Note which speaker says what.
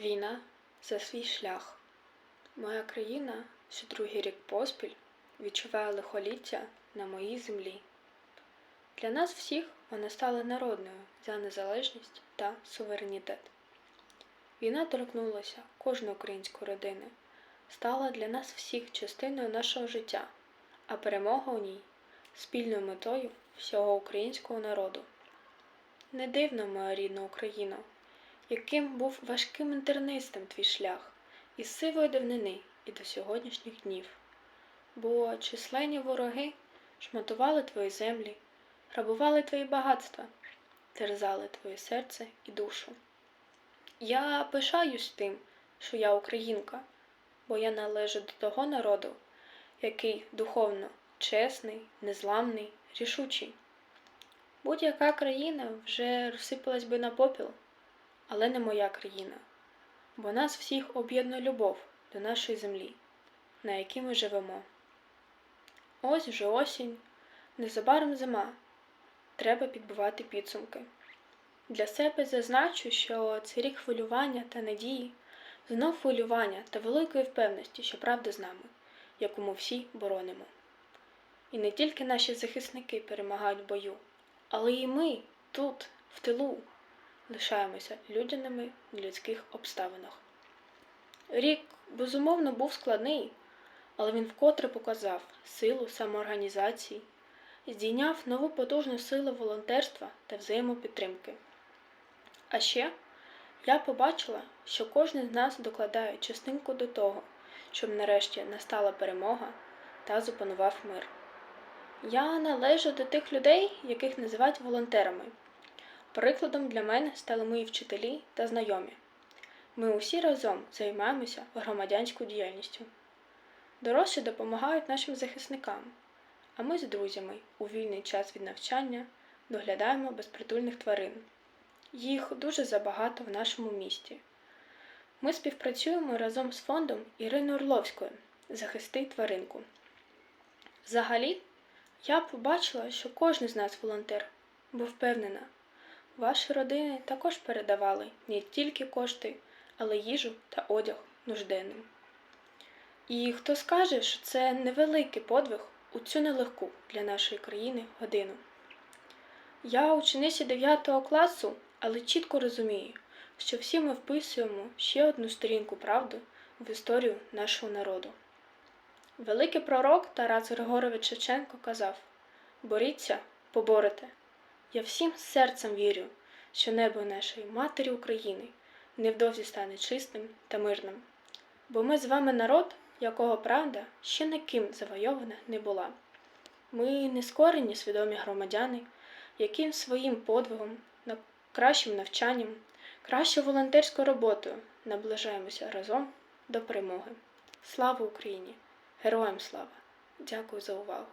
Speaker 1: Війна за свій шлях. Моя країна, що другий рік поспіль, відчуває лихоліття на моїй землі. Для нас всіх вона стала народною за незалежність та суверенітет. Війна торкнулася кожної української родини, стала для нас всіх частиною нашого життя, а перемога у ній спільною метою всього українського народу. Не дивно, моя рідна Україна, яким був важким інтернистом твій шлях із сивої давнини і до сьогоднішніх днів. Бо численні вороги шматували твої землі, грабували твої багатства, терзали твоє серце і душу. Я пишаюсь тим, що я українка, бо я належу до того народу, який духовно чесний, незламний, рішучий. Будь-яка країна вже розсипалась би на попіл, але не моя країна, бо нас всіх об'єднує любов до нашої землі, на якій ми живемо. Ось вже осінь, незабаром зима. Треба підбивати підсумки. Для себе зазначу, що це рік хвилювання та надії, знов хвилювання та великої впевненості, що правда з нами, яку ми всі боронимо. І не тільки наші захисники перемагають в бою, але і ми тут, в тилу, лишаємося людяними в людських обставинах. Рік, безумовно, був складний, але він вкотре показав силу самоорганізації, здійняв нову потужну силу волонтерства та взаємопідтримки. А ще я побачила, що кожен з нас докладає частинку до того, щоб нарешті настала перемога та запанував мир. Я належу до тих людей, яких називають волонтерами. Прикладом для мене стали мої вчителі та знайомі. Ми усі разом займаємося громадянською діяльністю. Дорослі допомагають нашим захисникам, а ми з друзями у вільний час від навчання доглядаємо безпритульних тварин. Їх дуже забагато в нашому місті. Ми співпрацюємо разом з фондом Ірини Орловської Захисти тваринку. Взагалі, я побачила, що кожен з нас волонтер, бо впевнена, ваші родини також передавали не тільки кошти, але їжу та одяг нужденним. І хто скаже, що це невеликий подвиг у цю нелегку для нашої країни годину. Я учениця 9 класу, але чітко розумію, що всі ми вписуємо ще одну сторінку правди в історію нашого народу. Великий пророк Тарас Григорович Шевченко казав: Боріться, поборете. Я всім серцем вірю, що небо нашої матері України невдовзі стане чистим та мирним. Бо ми з вами народ, якого правда ще ніким завойована не була. Ми нескорені свідомі громадяни, яким своїм подвигом, кращим навчанням, кращою волонтерською роботою наближаємося разом до перемоги. Слава Україні! Героям слава! Дякую за увагу!